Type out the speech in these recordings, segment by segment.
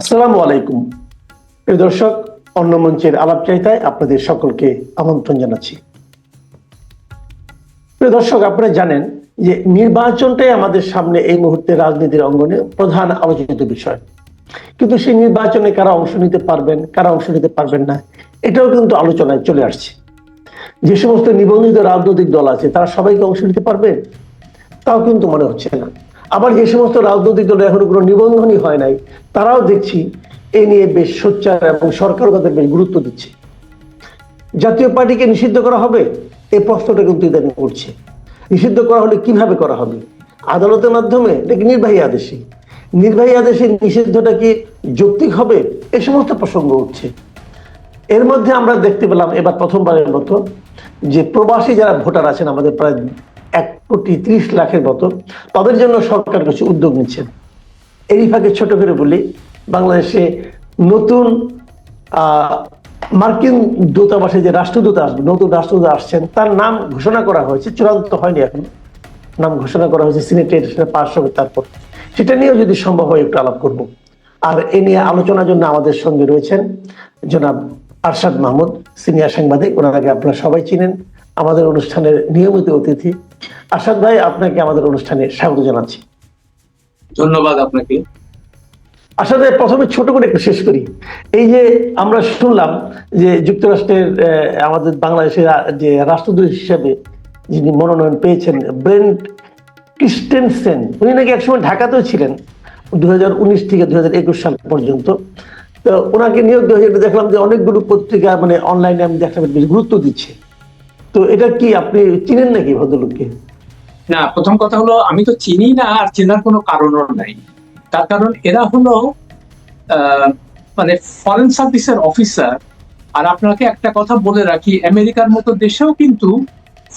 আসসালামু আলাইকুম। প্রিয় দর্শক, অন্য মঞ্চের আলাপচারিতায় আপনাদের সকলকে আমন্ত্রণ জানাচ্ছি। প্রিয় দর্শক, আপনারা জানেন যে নির্বাচনটাই আমাদের সামনে এই মুহূর্তে রাজনীতির অঙ্গনে প্রধান আলোচিত বিষয়। কিন্তু সেই নির্বাচনে কারা অংশ নিতে পারবেন, কারা অংশ নিতে পারবেন না, এটাও কিন্তু আলোচনায় চলে আসছে। যে সমস্ত নিবন্ধিত রাজনৈতিক দল আছে, তারা সবাইকে অংশ নিতে পারবে? তাও কিন্তু মনে হচ্ছে না। আবার যে সমস্ত রাজনৈতিক দল এখনও কোনো নিবন্ধনই হয় নাই, তারাও দেখছি এ নিয়ে বেশ সোচ্চার এবং সরকার তাদের বেশ গুরুত্ব দিচ্ছে। জাতীয় পার্টিকে নিষিদ্ধ করা হবে এই প্রশ্নটা কিন্তু ইদানিং উঠছে। নিষিদ্ধ করা হলে কীভাবে করা হবে? আদালতের মাধ্যমে নাকি নির্বাহী আদেশে? নির্বাহী আদেশে নিষিদ্ধটা কি যৌক্তিক হবে? এ সমস্ত প্রসঙ্গ উঠছে। এর মধ্যে আমরা দেখতে পেলাম এবার প্রথমবারের মতো যে প্রবাসী যারা ভোটার আছেন, আমাদের প্রায় এক কোটি ত্রিশ লাখের মতো। তাদের জন্য সরকার কিছু উদ্যোগ নিচ্ছেন এই ফাঁকে ছোট করে বলি, বাংলাদেশে নতুন মার্কিন দূতাবাসে যে রাষ্ট্রদূত আসবে, নতুন রাষ্ট্রদূত আসছেন, তার নাম ঘোষণা করা হয়েছে, চূড়ান্ত হয়নি এখন। নাম ঘোষণা করা হয়েছে সিনেটের পাশ হবে তারপর। সেটা নিয়েও যদি সম্ভব হয়, একটু আলাপ করব। আর এ নিয়ে আলোচনার জন্য আমাদের সঙ্গে রয়েছেন জনাব আরশাদ মাহমুদ, সিনিয়র সাংবাদিক। ওনাকে আপনারা সবাই চিনেন। আমাদের অনুষ্ঠানের নিয়মিত অতিথি আরশাদ ভাই আপনাকে আমাদের অনুষ্ঠানে স্বাগত জানাচ্ছি। ধন্যবাদ আপনাকে। আসলে প্রথমে ছোট করে একটু শেষ করি। এই যে আমরা শুনলাম যে যুক্তরাষ্ট্রের আমাদের বাংলাদেশের যে রাষ্ট্রদূত হিসেবে যিনি মনোনয়ন পেয়েছেন ব্রেন্ট ক্রিস্টেনসেন উনি নাকি একসময় ঢাকাতেও ছিলেন দু হাজার উনিশ থেকে দু সাল পর্যন্ত। তো ওনাকে নিয়োগ দেওয়া দেখলাম যে অনেকগুলো পত্রিকা মানে অনলাইনে আমি দেখলাম বেশ গুরুত্ব দিচ্ছে। তো এটা কি আপনি চিনেন নাকি ভদ্রলোককে? না, প্রথম কথা হলো, আমি তো চিনি না, আর চেনার কোনো কারণও নাই। তার কারণ এরা হলো মানে ফরেন সার্ভিসের অফিসার আর আপনাকে একটা কথা বলে রাখি, আমেরিকার মতো দেশেও কিন্তু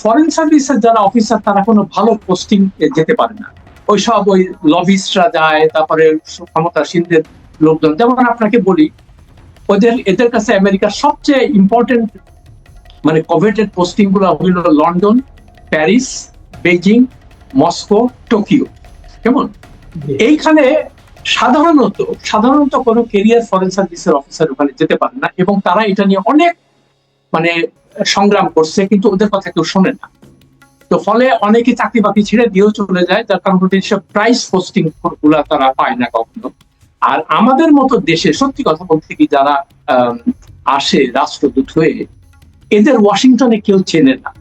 ফরেন সার্ভিসের যারা অফিসার তারা কোনো ভালো পোস্টিং যেতে পারে না। ওই সব ওই লবিস্টরা যায়, তারপরে ক্ষমতাসীনদের লোকজন, যেমন আপনাকে বলি, ওদের, এদের কাছে আমেরিকার সবচেয়ে ইম্পর্টেন্ট মানে কোভেটেড পোস্টিংগুলো হইল London Paris Beijing Moscow Tokyo. কেমন? এইখানে সাধারণত সাধারণত কোনো কেরিয়ার ফরেন সার্ভিসের অফিসার ওখানে যেতে পারে না এবং তারা এটা নিয়ে অনেক মানে সংগ্রাম করছে কিন্তু ওদের কথা কেউ শোনে না। তো ফলে অনেকে চাকরি বাকরি ছেড়ে দিয়েও চলে যায় যার কারণে ওদের সব প্রাইস পোস্টিংগুলা তারা পায় না কখনো। আর আমাদের মতো দেশে সত্যি কথা বলতে কি যারা আসে রাষ্ট্রদূত হয়ে এদের ওয়াশিংটনে কেউ চেনে না।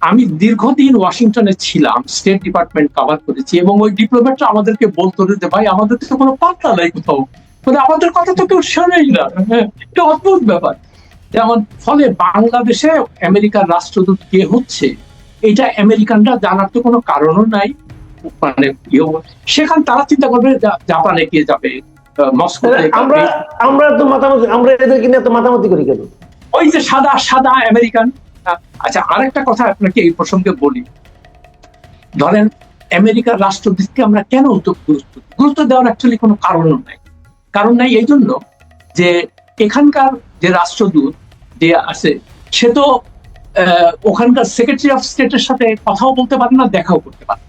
আমি দীর্ঘদিন ওয়াশিংটনে ছিলাম স্টেট ডিপার্টমেন্ট কভার করেছি এবং ওই ডিপ্লোমেটরা আমাদেরকে বলতো যে ভাই আমাদের তো কোনো পাত্তা নাই কোথাও। মানে আমাদের কথা তো কেউ শোনেই না। হ্যাঁ, এটা অদ্ভুত ব্যাপার। যেমন ফলে বাংলাদেশে আমেরিকার রাষ্ট্রদূত কে হচ্ছে এটা আমেরিকানরা জানার তো কোনো কারণও নাই। মানে সেখান তারা চিন্তা করবে জাপানে কে যাবে আহ, মস্কোতে আমরা। আমরা তো মাতামাতি আমরা এদেরকে নিয়ে এত মাতামাতি করি কেন? ওই যে সাদা সাদা আমেরিকান। আচ্ছা আরেকটা কথা আপনাকে এই প্রসঙ্গে বলি। ধরেন, আমেরিকার রাষ্ট্রদূতকে আমরা কেন অত গুরুত্ব গুরুত্ব দেওয়ার অ্যাকচুয়ালি কোনো কারণও নাই। কারণ নাই এই জন্য যে এখানকার যে রাষ্ট্রদূত যে আছে, সে তো ওখানকার সেক্রেটারি অফ স্টেটের সাথে কথাও বলতে পারে না, দেখাও করতে পারে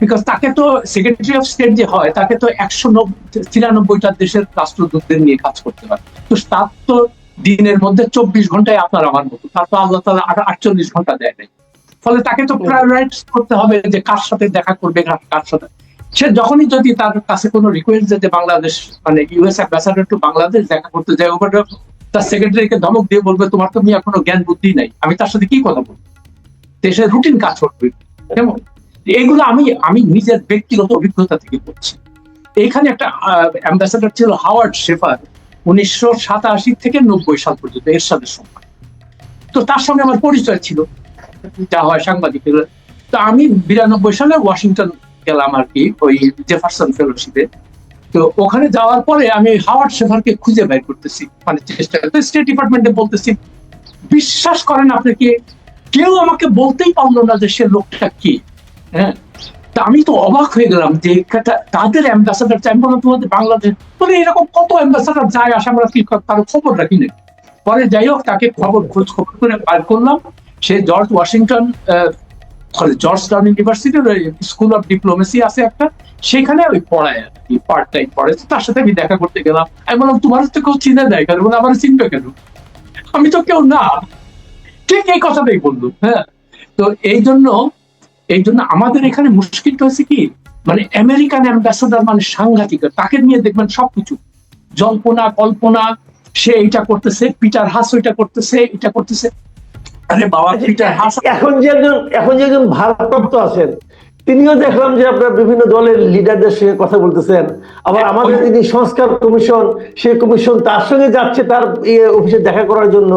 বিকজ তাকে তো সেক্রেটারি অফ স্টেট যে হয়, তাকে তো একশো নব্বই তিরানব্বইটা দেশের রাষ্ট্রদূতদের নিয়ে কাজ করতে পারে তো তার তো দিনের মধ্যে চব্বিশ ঘন্টায় আপনার আমার মতো। তারপর আল্লাহ তালা আটচল্লিশ ঘণ্টা দেয় নাই। ফলে তাকে তো প্রায়োরাইজ করতে হবে যে কার সাথে দেখা করবে কার- সাথে। সে যখনই যদি তার কাছে কোনো রিকোয়েস্ট যে বাংলাদেশ মানে ইউএস অ্যাম্বাসাডার টু বাংলাদেশ দেখা করতে যায় ওখানে তার সেক্রেটারিকে ধমক দিয়ে বলবে তোমার তো নিয়ে এখনও জ্ঞান বুদ্ধি নাই। আমি তার সাথে কি কথা বলব? দেশের রুটিন কাজ করবে। কেমন? এগুলো আমি আমি নিজের ব্যক্তিগত অভিজ্ঞতা থেকে বলছি। এইখানে একটা অ্যাম্বাসাডার ছিল হাওয়ার্ড শেফার উনিশশো সাতাশি থেকে নব্বই সাল পর্যন্ত এরশাদের সময়। তো তার সঙ্গে আমার পরিচয় ছিল। যা হয় সাংবাদিকের। তো আমি বিরানব্বই সালে ওয়াশিংটন গেলাম আর কি, ওই জেফারসন ফেলোশিপে। তো ওখানে যাওয়ার পরে আমি হাওয়ার্ড শেফারকে খুঁজে বের করতেছি। মানে চেষ্টা করতে স্টেট ডিপার্টমেন্টে বলতেছি, বিশ্বাস করেন, আপনি কি, কেউ আমাকে বলতেই পারল না যে সে লোকটা কি? হ্যাঁ? তা আমি তো অবাক হয়ে গেলাম যে তাদের অ্যাম্বাসাডার চাই। বললাম, তোমাদের বাংলাদেশ বলে এরকম কত অ্যাম্বাসাডার যায় আসে আমরা কি তার খবর রাখি না পরে যাই হোক, তাকে খবর খোঁজ খবর করে বার করলাম। সে জর্জ ওয়াশিংটন জর্জ টাউন ইউনিভার্সিটির স্কুল অফ ডিপ্লোমেসি আছে একটা। সেখানে ওই পড়ায় আর কি পার্ট টাইম পড়ে তার সাথে আমি দেখা করতে গেলাম। আমি বললাম, তোমার তো কেউ চিনে দেয় কেন? বলে, আমার চিনবে কেন? আমি তো কেউ না। ঠিক এই কথাটাই বলল? হ্যাঁ। তো এই জন্য এই জন্য আমাদের এখানে মুশকিলটা হয়েছে কি? মানে আমেরিকান অ্যাম্বাসাডার মানে সাংঘাতিক তাকে নিয়ে দেখবেন সবকিছু। জল্পনা কল্পনা সে এটা করতেছে পিটার হাস ওইটা করতেছে এটা করতেছে। আরে বাবা পিটার হাস। এখন যে একজন এখন যে একজন ভারপ্রাপ্ত আছেন তিনিও দেখলাম যে আপনার বিভিন্ন দলের লিডারদের সঙ্গে কথা বলতেছেন। আবার আমাদের তিনি সংস্কার কমিশন সেই কমিশন তার সঙ্গে যাচ্ছে তার ইয়ে অফিসে দেখা করার জন্য।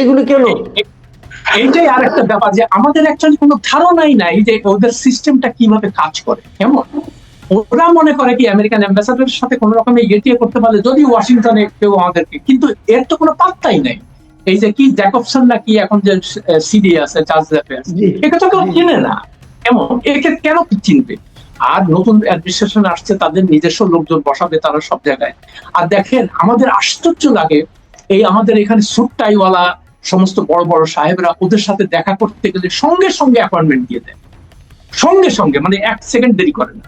এগুলি কেন? এইটাই আর একটা ব্যাপার যে আমাদের অ্যাকচুয়ালি কোনো ধারণাই নাই যে ওদের সিস্টেমটা কীভাবে কাজ করে কেমন? ওরা মনে করে কি আমেরিকান অ্যাম্বাসাডারের সাথে কোনো রকমের ইয়ে করতে পারলে যদি ওয়াশিংটনে কেউ আমাদেরকে কিন্তু এর তো কোনো পাত্তাই নাই। এই যে কি জ্যাকবসন না কি এখন যে সিডি আছে চার্জ অ্যাফেয়ার্স জি। একে তো কেউ। চিনে না। কেমন? একে কেন চিনবে? আর নতুন অ্যাডমিনিস্ট্রেশন আসছে তাদের নিজস্ব লোকজন বসাবে তারা সব জায়গায়। আর দেখেন আমাদের আশ্চর্য লাগে এই আমাদের এখানে সুটটাইওয়ালা সমস্ত বড় বড় সাহেবরা ওদের সাথে দেখা করতে গেলে সঙ্গে সঙ্গে অ্যাপয়েন্টমেন্ট দিয়ে দেয়। সঙ্গে সঙ্গে মানে এক সেকেন্ড দেরি করে না।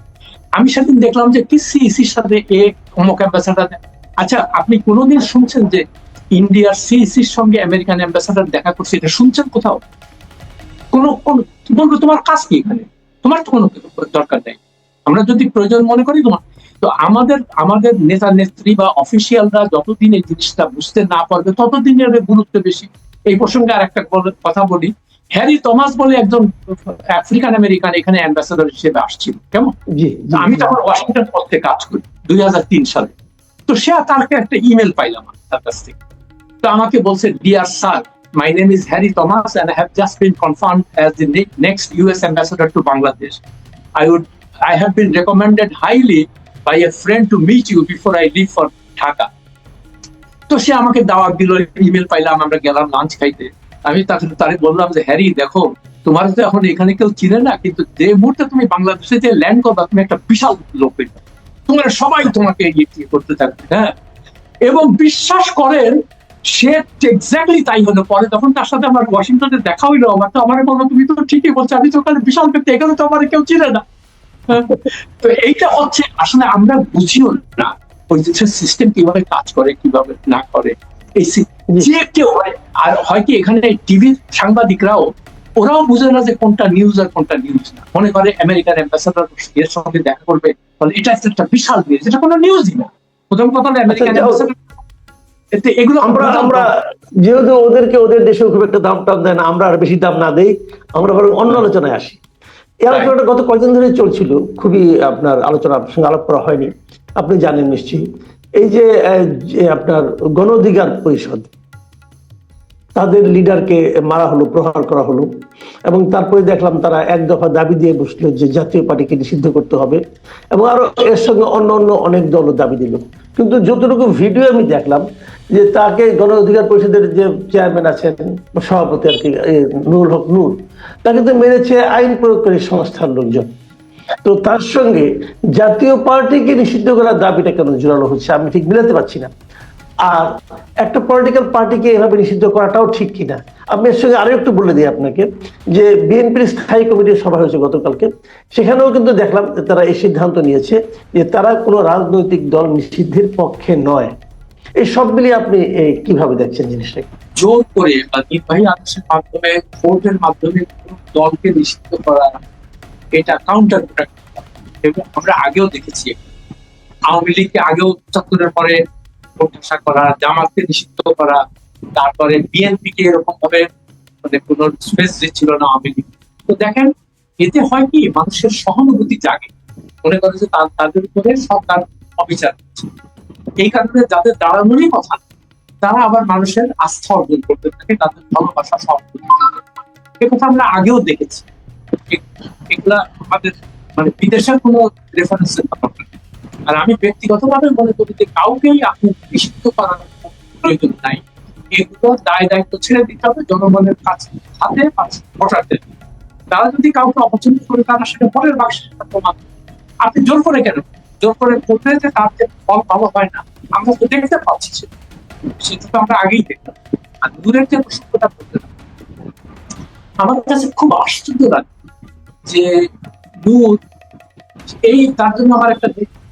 আমি সেদিন দেখলাম যে সিইসির সাথে এ, অমুক অ্যাম্বাসাডার আচ্ছা আপনি কোনোদিন শুনছেন যে ইন্ডিয়ার সিইসির সঙ্গে আমেরিকান অ্যাম্বাসাডার দেখা করছে? এটা শুনছেন কোথাও? কোনো, কোন, বলব, তোমার কাজ কি এখানে? তোমার তো কোনো দরকার নেই। আমরা যদি প্রয়োজন মনে করি, তোমার তো আমাদের আমাদের নেতা নেত্রী বা অফিসিয়ালরা যতদিন এই জিনিসটা বুঝতে না পারবে ততদিন এর গুরুত্ব বেশি। এই প্রসঙ্গে আর একটা কথা বলি। হ্যারি থমাস বলে একজন আফ্রিকান আমেরিকান এখানে অ্যাম্বাসাডার হিসেবে আসছিল কেমন? আমি তখন ওয়াশিংটন পোস্টে কাজ করি দুই হাজার তিন সালে। তো সে তাকে একটা ইমেল পাইলাম তার কাছ থেকে। তো আমাকে বলছে dear sir my name is Harry Thomas and I have just been confirm as the next US ambassador to Bangladesh I would I have been recommended highly by a friend to meet you before I leave for Dhaka তো সে আমাকে দাওয়াত দিল email পাইলাম, আমরা গেলাম lunch খাইতে। আমি তারে বললাম যে, হ্যারি, দেখো, তোমার তো এখন এখানে কেউ চিনে না, কিন্তু যে মুহূর্তে তুমি বাংলাদেশে যে ল্যান্ড করবা, তুমি একটা বিশাল লোক। তোমরা সবাই তোমাকে ইয়ে করতে থাকবে হ্যাঁ? এবং বিশ্বাস করেন, সে এক্স্যাক্টলি তাই হলো। পরে তখন তার সাথে আমার ওয়াশিংটনে দেখা হইল, আমার তো আমার বলল, তুমি তো ঠিকই বলছো, আমি তো ওখানে বিশাল ব্যক্তি, এখানে তো আমার কেউ চিনে না। তো এইটা হচ্ছে, আসলে আমরা বুঝিও না। ওই সিস্টেম কীভাবে কাজ করে কীভাবে না করে। এই যে কেউ আর হয় কি এখানে টিভির সাংবাদিকরাও ওরাও বুঝে না যে কোনটা নিউজ আর কোনটা নিউজ না। মনে করে আমেরিকান অ্যাম্বাসাডার এর সঙ্গে দেখা করবে এটা একটা বিশাল নিউজ এটা কোনো নিউজই না। প্রথম কথা আমেরিকান আচ্ছা, এগুলো আমরা আমরা যেহেতু ওদেরকে ওদের দেশেও খুব একটা দাম টাম দেয় না আমরা আর বেশি দাম না দেই আমরা বরং অন্য আলোচনায় আসি। এই আলোচনাটা গত কয়েকদিন ধরে চলছিল খুবই আপনার আলোচনা সঙ্গে আলাপ করা হয়নি। আপনি জানেন নিশ্চয়ই। এই যে আপনার গণ অধিকার পরিষদ, তাদের লিডারকে মারা হলো, প্রহার করা হলো, এবং তারপরে দেখলাম তারা এক দফা দাবি দিয়ে বসল যে জাতীয় পার্টিকে নিষিদ্ধ করতে হবে, এবং আরও এর সঙ্গে অন্য অন্য অনেক দলও দাবি দিল। কিন্তু যতটুকু ভিডিও আমি দেখলাম, যে তাকে গণ অধিকার পরিষদের যে চেয়ারম্যান আছেন, সভাপতি আর কি নুরুল হক নূর, তাকে তো মেরেছে আইন প্রয়োগকারী সংস্থার লোকজন। তো তার সঙ্গে জাতীয় পার্টিকে নিষিদ্ধ করার দাবিটা কেন জোরালো হচ্ছে আমি ঠিক মিলাতে পারছি না। আর একটা পলিটিক্যাল পার্টিকে এভাবে নিষিদ্ধ করাটাও ঠিক কিনা? আমি এর সঙ্গে আরও একটু বলে দিই আপনাকে যে বিএনপির স্থায়ী কমিটির সভা হয়েছে গতকালকে, সেখানেও কিন্তু দেখলাম তারা এই সিদ্ধান্ত নিয়েছে যে তারা কোনো রাজনৈতিক দল নিষিদ্ধের পক্ষে নয়। এই সব মিলিয়ে আপনি কীভাবে দেখছেন জিনিসটাকে জোর করে বা নির্বাহী আদেশের মাধ্যমে, ভোটের মাধ্যমে দলকে নিষিদ্ধ করা এটা কাউন্টার আমরা আগেও দেখেছি। আওয়ামী লীগকে আগেও চত্বরের পরে প্রত্যাশা করা, জামাতকে নিষিদ্ধ করা, তারপরে বিএনপি কে এরকম ভাবে মানে কোন স্পেস দিচ্ছিল না আওয়ামী লীগ। তো দেখেন, এতে হয় কি, মানুষের সহানুভূতি জাগে। মনে করে যে তাদের উপরে সরকার অবিচার করছে। এই কারণে যাদের দাঁড়ানোরই কথা, তারা আবার মানুষের আস্থা অর্জন করতে থাকে, তাদের ভালোবাসা সহানুভূতি এ কথা আমরা আগেও দেখেছি। এগুলা আমাদের মানে বিদেশের কোনো না। আর আমি ব্যক্তিগতভাবে মনে করি যে কাউকেই আপনি নিষিদ্ধ করার প্রয়োজন নাই। এগুলো দায় দায়িত্ব ছেড়ে দিতে হবে, জনগণের কাছে হাতে বসাতে। তারা যদি কাউকে অপছন্দ করে, তারা সেটা পরের বাক্সে প্রমাণ আপনি জোর করে কেন? জোর করে করলে যে তার যে ফল ভালো হয় না, আমরা তো দেখতে পাচ্ছি সেটা সেটা তো আমরা আগেই দেখতাম আর দূরের যে প্রসঙ্গটা করতে আমার কাছে খুব আশ্চর্য লাগে। যে দুধ, এই তার জন্য আমার একটা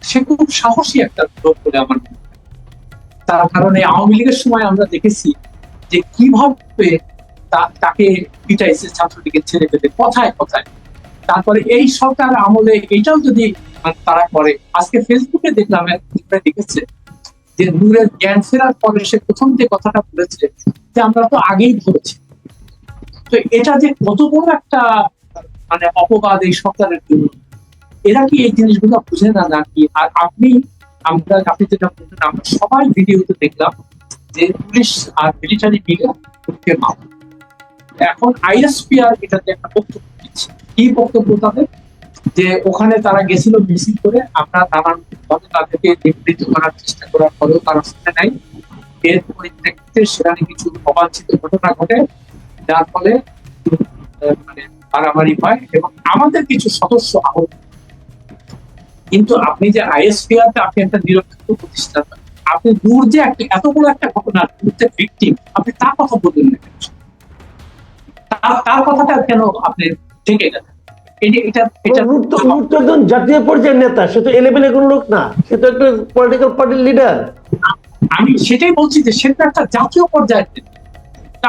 সে খুব সাহসী একটা লোক বলে আমার মনে। তার কারণে আওয়ামী লীগের সময় আমরা দেখেছি যে কীভাবে তাকে পিটাইছে ছাত্রলীগের ছেড়ে পেতে কথায় কথায় তারপরে এই সরকার আমলে এটাও যদি তারা করে, আজকে ফেসবুকে দেখলাম লোকটা যে নূরের জ্ঞান ফেরার পরে সে প্রথম যে কথাটা বলেছে যে আমরা তো আগেই ধরেছি তো এটা যে কত বড় একটা মানে অপবাদ এই সরকারের জন্য। এরা কি এই জিনিসগুলো বুঝে না নাকি? আর আপনি, আমরা, আপনি যেটা বললেন, আমরা সবাই ভিডিওতে দেখলাম যে পুলিশ আর মিলিটারি মিলে কে মামলা এখন আইএসপিআর এটাতে একটা বক্তব্য দিচ্ছে। কি বক্তব্য তাদের? যে ওখানে তারা গেছিল মিছিল করে, আমরা নানান ভাবে তাদেরকে নিবৃত্ত করার চেষ্টা করার পরেও তারা শুনে নাই এর পরিপ্রেক্ষিতে সেখানে কিছু অবাঞ্ছিত ঘটনা ঘটে, যার ফলে মানে মারামারি হয় এবং আমাদের কিছু সদস্য আহত কিন্তু আপনি যে আইএসপিআর আপনি একটা নিরপেক্ষ প্রতিষ্ঠান আপনি দূর যে একটা এত বড় একটা ঘটনা দূর ভিকটিম আপনি তার কথা বললেন না তার তার কথাটা কেন আপনি থেকে গেলেন জাতীয় পর্যায়ের নেতা সে তো এলেভেলে কোনো লোক না সে তো একটা পলিটিক্যাল পার্টির লিডার আমি সেটাই বলছি যে সেটা একটা জাতীয় পর্যায়ের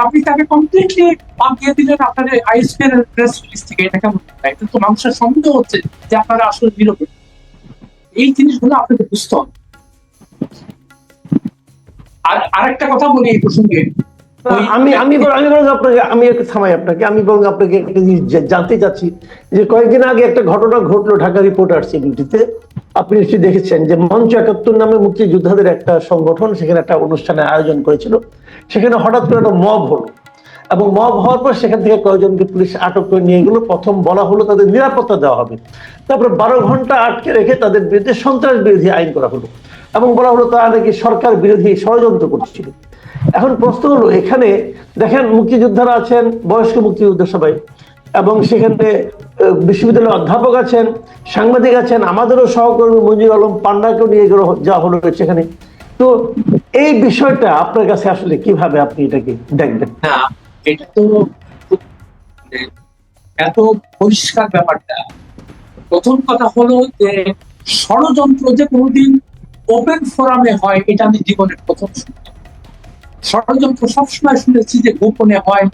আপনি তাকে কমপ্লিটলি বাদ দিয়ে দিলেন আপনাদের আইএসপি এর প্রেস রিলিজ থেকে, এটা কেমন এটা তো মানুষের সন্দেহ হচ্ছে যে আপনারা আসলে নিরপেক্ষ। এই জিনিসগুলো আপনাকে বুঝতে হবে। আর আরেকটা কথা বলি এই প্রসঙ্গে। আমি আমি আমি আপনাকে, আমি একটু থামাই আপনাকে। আমি আপনাকে একটা জিনিস জানতে চাচ্ছি যে কয়েকদিন আগে একটা ঘটনা ঘটলো ঢাকা আপনি নিশ্চয়ই দেখেছেন যে মঞ্চ একাত্তর নামে মুক্তিযোদ্ধাদের একটা সংগঠন সেখানে একটা অনুষ্ঠানের আয়োজন করেছিল। সেখানে হঠাৎ করে একটা মব হলো। এবং মব হওয়ার পর সেখান থেকে কয়েকজনকে পুলিশ আটক করে নিয়ে গেলো। প্রথম বলা হলো তাদের নিরাপত্তা দেওয়া হবে। তারপরে বারো ঘণ্টা আটকে রেখে তাদের বিরুদ্ধে সন্ত্রাস বিরোধী আইন করা হলো। এবং বলা হলো তারা নাকি সরকার বিরোধী ষড়যন্ত্র করছিল। এখন প্রশ্ন হলো এখানে দেখেন মুক্তিযোদ্ধারা আছেন বয়স্ক মুক্তিযোদ্ধা সবাই এবং সেখানে বিশ্ববিদ্যালয়ের অধ্যাপক আছেন সাংবাদিক আছেন আমাদেরও সহকর্মী মঞ্জুর আলম পান্ডাকেও নিয়ে গেল যা হলো সেখানে। তো এই বিষয়টা আপনার কাছে আসলে কীভাবে আপনি এটাকে দেখবেন? না এটা তো মানে, এত পরিষ্কার ব্যাপারটা। প্রথম কথা হলো যে ষড়যন্ত্র যে কোনোদিন ওপেন ফোরামে হয় এটা আমি জীবনের প্রথম শুনলাম ষড়যন্ত্র সবসময় শুনেছি যে গোপনে হয়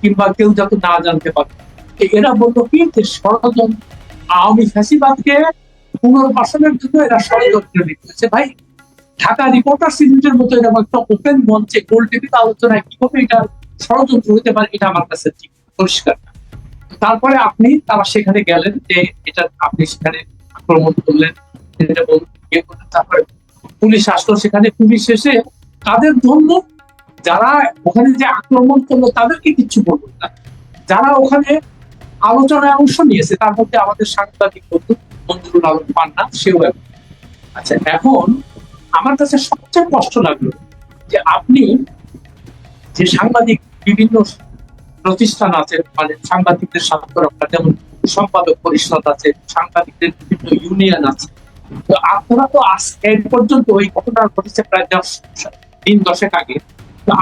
কিংবা কেউ যাতে না জানতে পারে। এরা বলল, কি যে ষড়যন্ত্র? আওয়ামী ফ্যাসিবাদকে পুনর্বাসনের জন্য এরা ষড়যন্ত্র লিখতেছে ভাই, ঢাকা রিপোর্টার্স ইউনিটের মতো এরকম একটা ওপেন মঞ্চে গোল টেবিল আলোচনায় কীভাবে এটা ষড়যন্ত্র হতে পারে, এটা আমার কাছে ঠিক পরিষ্কার তারপরে আপনি, তারা সেখানে গেলেন যে এটা আপনি সেখানে আক্রমণ করলেন ইয়ে তারপরে পুলিশ আসলো সেখানে, পুলিশ এসে তাদের জন্য যারা ওখানে যে আক্রমণ করল, তাদেরকে কিচ্ছু বলল না যারা ওখানে আলোচনায় অংশ নিয়েছে, তার মধ্যে আমাদের সাংবাদিক বন্ধু মঞ্জুরুল আলম পান্না, সেও। আচ্ছা এখন আমার কাছে সবচেয়ে কষ্ট লাগল যে আপনি যে সাংবাদিক বিভিন্ন প্রতিষ্ঠান আছে মানে সাংবাদিকদের স্বার্থ রক্ষা যেমন সম্পাদক পরিষদ আছে, সাংবাদিকদের বিভিন্ন ইউনিয়ন আছে, তো আপনারা তো আজ পর্যন্ত ওই ঘটনা ঘটেছে প্রায় দশ দিন দশেক আগে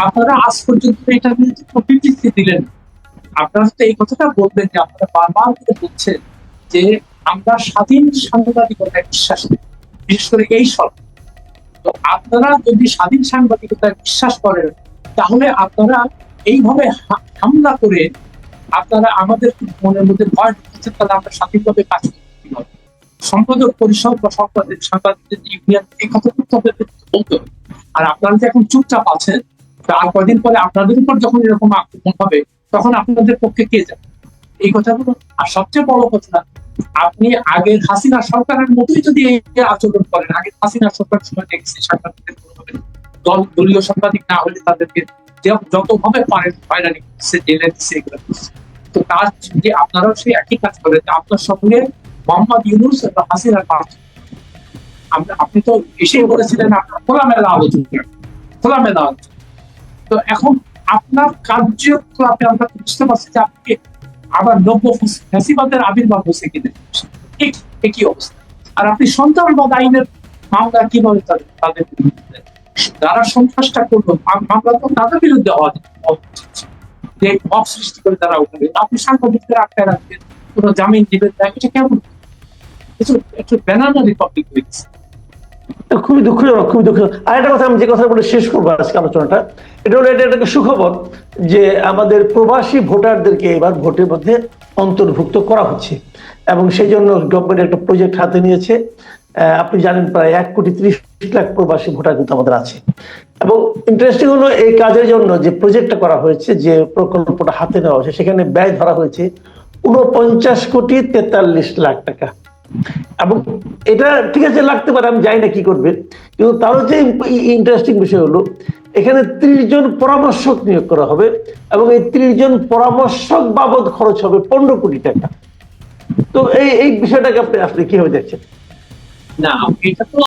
আপনারা আজ পর্যন্ত এটা নিয়ে বিবৃতি দিলেন, আপনারা তো এই কথাটা বলবেন যে আপনারা বারবার করে বলছেন যে আমরা স্বাধীন সাংবাদিকতায় বিশ্বাস করি, বিশেষ করে এই সরকার। তো আপনারা যদি স্বাধীন সাংবাদিকতায় বিশ্বাস করেন, তাহলে আপনারা এইভাবে হামলা করে আপনারা আমাদের মনের মধ্যে ভয় ঢুকছে তাহলে আমরা স্বাধীনভাবে কাজ করতে হবে সম্পাদক পরিষদ বা সম্পাদক সাংবাদিকদের ইউনিয়ন, এই কথা বলতে হবে। আর আপনারা যে এখন চুপচাপ আছেন তার কদিন পরে আপনাদের উপর যখন এরকম আক্রমণ হবে, তখন আপনাদের পক্ষে কে যাবে? এই কথাগুলো আর সবচেয়ে বড় কথা, আপনি আগের হাসিনা সরকারের মতোই যদি এই আচরণ করেন, আগে হাসিনা সরকার সময় দেখছি, সাংবাদিকদের কোনোভাবে দল, দলীয় সাংবাদিক না হলে তাদেরকে যতভাবে পারেন হয়রানি করছে জেলে দিচ্ছে এগুলো। তো তার যে আপনারাও সেই একই কাজ করেন যে আপনার সঙ্গে মোহাম্মদ ইউনুস এবং হাসিনার আমরা, আপনি তো এসেই বলেছিলেন, আপনার খোলামেলা আলোচনা। খোলামেলা আলোচনা। তো এখন আপনার কার্যকলাপে আমরা বুঝতে পারছি যে আপনি আবার নব্য ফ্যাসিবাদের আবির্ভাব হয়েছে কিনা। একই অবস্থা? আর আপনি সন্ত্রাসবাদ আইনের মামলা কীভাবে তাদের বিরুদ্ধে? যারা সন্ত্রাসটা করল মামলা তো তাদের বিরুদ্ধে হওয়া। যে মব সৃষ্টি করে তারা ওখানে আপনি সাংবাদিকদের আটকায় রাখবেন, কোনো জামিন দিবেন না, এটা কেমন? একটু ব্যানানা রিপাবলিক হয়েছে খুবই দুঃখজনক খুবই দুঃখজনক আর একটা কথা আমি যে কথা বলে শেষ করব আজকে আলোচনাটা, এটা হলো এটা একটা সুখবর যে আমাদের প্রবাসী ভোটারদেরকে এবার ভোটের মধ্যে অন্তর্ভুক্ত করা হচ্ছে এবং সেই জন্য গভর্নমেন্ট একটা প্রজেক্ট হাতে নিয়েছে। আপনি জানেন প্রায় এক কোটি ত্রিশ লাখ প্রবাসী ভোটার কিন্তু আমাদের আছে। এবং ইন্টারেস্টিং হলো এই কাজের জন্য যে প্রজেক্টটা করা হয়েছে, যে প্রকল্পটা হাতে নেওয়া হয়েছে, সেখানে ব্যয় ধরা হয়েছে উনপঞ্চাশ কোটি তেতাল্লিশ লাখ টাকা। এবং এটা ঠিক আছে লাগতে পারে, আমি জানি না কি করবে। কিন্তু তারও যে ইন্টারেস্টিং বিষয় হলো, এখানে ত্রিশ জন পরামর্শক নিয়োগ করা হবে এবং এই ত্রিশ জন পরামর্শক বাবদ খরচ হবে পনেরো কোটি টাকা। তো এই এই বিষয়টাকে আপনি আপনি কীভাবে দেখছেন? না, এটা তো